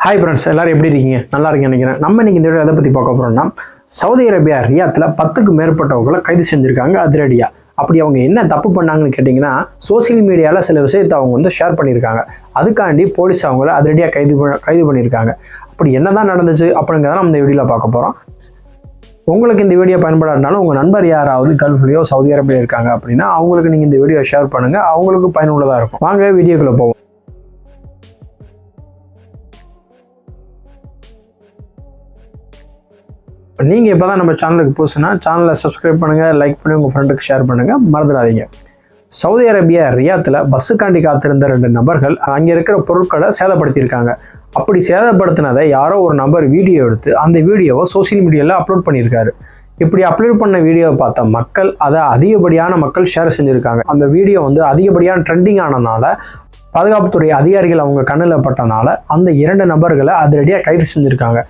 Hi friends எல்லாரும் எப்படி இருக்கீங்க? நல்லா இருக்கீங்க நினைக்கிறேன். நம்ம இன்னைக்கு இந்த வீடியோ எதை பற்றி பார்க்க போகிறோம்னா சவுதி அரேபியா ரியாத்தில் பத்துக்கு மேற்பட்டவங்களை கைது செஞ்சுருக்காங்க அதிரடியாக அப்படி அவங்க என்ன தப்பு பண்ணாங்கன்னு கேட்டிங்கன்னா சோஷியல் மீடியாவில் சில விஷயத்தை அவங்க வந்து ஷேர் பண்ணியிருக்காங்க. அதுக்காண்டி போலீஸ் அவங்கள அதிரடியாக கைது பண்ண- கைது பண்ணியிருக்காங்க. அப்படி என்ன தான் நடந்துச்சு அப்படிங்கிறத நம்ம இந்த வீடியோவில் பார்க்க போகிறோம் உங்களுக்கு இந்த வீடியோ பயன்படாட்டினாலும் உங்கள் நண்பர் யாராவது கல்ஃப்லையோ சவுதி அரேபியா இருக்காங்க அப்படின்னா அவங்களுக்கு நீங்கள் இந்த வீடியோ ஷேர் பண்ணுங்கள் அவங்களுக்கு பயனுள்ளதாக இருக்கும். வாங்க வீடியோக்குள்ளே போவோம். நீங்கள் இப்போ தான் நம்ம சேனலுக்கு புதுசுனா சேனலை சப்ஸ்கிரைப் பண்ணுங்கள் லைக் பண்ணி உங்கள் ஃப்ரெண்டுக்கு ஷேர் பண்ணுங்கள் மறந்துடாதீங்க. சவுதி அரேபியா ரியாத்தில் பஸ்ஸுக்காண்டி காத்திருந்த ரெண்டு நபர்கள் அங்கே இருக்கிற பொருட்களை சேதப்படுத்தியிருக்காங்க. அப்படி சேதப்படுத்தினதை யாரோ ஒரு நபர் வீடியோ எடுத்து அந்த வீடியோவை சோஷியல் மீடியாவில் அப்லோட் பண்ணியிருக்காரு. இப்படி அப்லோட் பண்ண வீடியோவை பார்த்த மக்கள் அதை அதிகப்படியான மக்கள் ஷேர் செஞ்சுருக்காங்க. அந்த வீடியோ வந்து அதிகப்படியான ட்ரெண்டிங் ஆனனால பாதுகாப்புத்துறை அதிகாரிகள் அவங்க கண்ணில் பட்டனால அந்த இரண்டு நபர்களை அதிரடியாக கைது செஞ்சுருக்காங்க.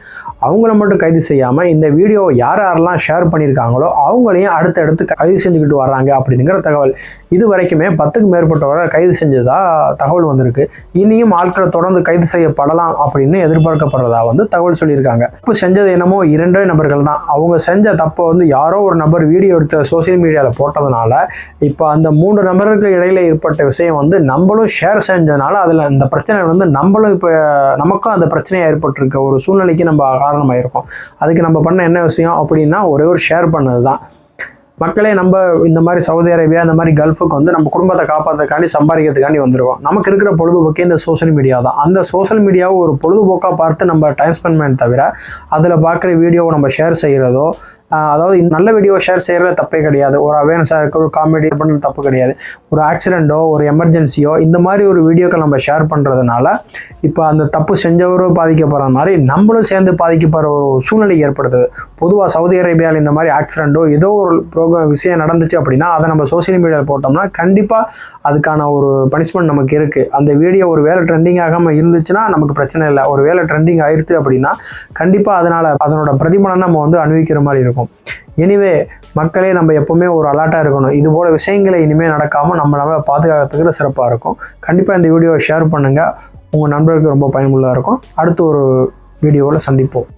அவங்கள மட்டும் கைது செய்யாமல் இந்த வீடியோவை யார் யாரெல்லாம் ஷேர் பண்ணியிருக்காங்களோ அவங்களையும் அடுத்தடுத்து கைது செஞ்சுக்கிட்டு வர்றாங்க அப்படிங்கிற தகவல். இது வரைக்குமே பத்துக்கு மேற்பட்டவரை கைது செஞ்சதாக தகவல் வந்திருக்கு. இனியும் ஆட்கள் தொடர்ந்து கைது செய்யப்படலாம் அப்படின்னு எதிர்பார்க்கப்படுறதா வந்து தகவல் சொல்லியிருக்காங்க. இப்போ செஞ்சது என்னமோ இரண்டே நபர்கள் தான். அவங்க செஞ்ச தப்பை வந்து யாரோ ஒரு நபர் வீடியோ எடுத்து சோஷியல் மீடியாவில் போட்டதுனால இப்போ அந்த மூன்று நபர்களுக்கு இடையில ஏற்பட்ட விஷயம் வந்து நம்மளும் ஷேர் செஞ்சதுனால அதில் இந்த பிரச்சனை வந்து நம்மளும் இப்போ நமக்கும் அந்த பிரச்சனையாக ஏற்பட்டிருக்க ஒரு சூழ்நிலைக்கு நம்ம காரணமாயிருக்கோம். அதுக்கு நம்ம பண்ண என்ன விஷயம் அப்படின்னா ஒரே ஒரு ஷேர் பண்ணது தான் மக்களே நம்ம இந்த மாதிரி சவுதி அரேபியா இந்த மாதிரி கல்ஃபுக்கு வந்து நம்ம குடும்பத்தை காப்பாற்றுறதுக்காண்டி சம்பாதிக்கிறதுக்காண்டி வந்திருக்கோம். நமக்கு இருக்கிற பொழுதுபோக்கே இந்த சோஷியல் மீடியா தான். அந்த சோஷியல் மீடியாவை ஒரு பொழுதுபோக்காக பார்த்து நம்ம டைம் ஸ்பெண்ட் பண்ண தவிர அதில் பார்க்குற வீடியோவை நம்ம ஷேர் செய்கிறதோ அதாவது நல்ல வீடியோ ஷேர் செய்கிறது தப்பே கிடையாது. ஒரு அவேர்னஸாக இருக்க ஒரு காமெடி பண்ணுறது தப்பு கிடையாது. ஒரு ஆக்சிடெண்ட்டோ ஒரு எமர்ஜென்சியோ இந்த மாதிரி ஒரு வீடியோக்கள் நம்ம ஷேர் பண்ணுறதுனால இப்போ அந்த தப்பு செஞ்சவரும் பாதிக்கப்படுற மாதிரி நம்மளும் சேர்ந்து பாதிக்கப்படுற ஒரு சூழ்நிலை ஏற்படுத்துது பொதுவாக சவுதி அரேபியாவில் இந்த மாதிரி ஆக்சிடெண்ட்டோ ஏதோ ஒரு ப்ரோக்ராம் விஷயம் நடந்துச்சு அப்படின்னா அதை நம்ம சோஷியல் மீடியாவில் போட்டோம்னா கண்டிப்பாக அதுக்கான ஒரு பனிஷ்மெண்ட் நமக்கு இருக்குது அந்த வீடியோ ஒரு வேலை ட்ரெண்டிங் ஆகாமல் இருந்துச்சுன்னா நமக்கு பிரச்சனை இல்லை. ஒரு வேலை ட்ரெண்டிங் ஆயிருச்சு அப்படின்னா கண்டிப்பாக அதனால் அதனோட பிரதிபலனை நம்ம வந்து அனுபவிக்கிற மாதிரி இருக்கும். எனிவே மக்களே நம்ம எப்போவுமே ஒரு அலர்ட்டாக இருக்கணும். இது போல் விஷயங்களை இனிமேல் நடக்காமல் நம்ம நம்மளை பாதுகாக்கிறதுக்கு சிறப்பாக இருக்கும். கண்டிப்பாக இந்த வீடியோவை ஷேர் பண்ணுங்கள் உங்கள் நண்பருக்கு ரொம்ப பயனுள்ளாக இருக்கும். அடுத்து ஒரு வீடியோவில் சந்திப்போம்.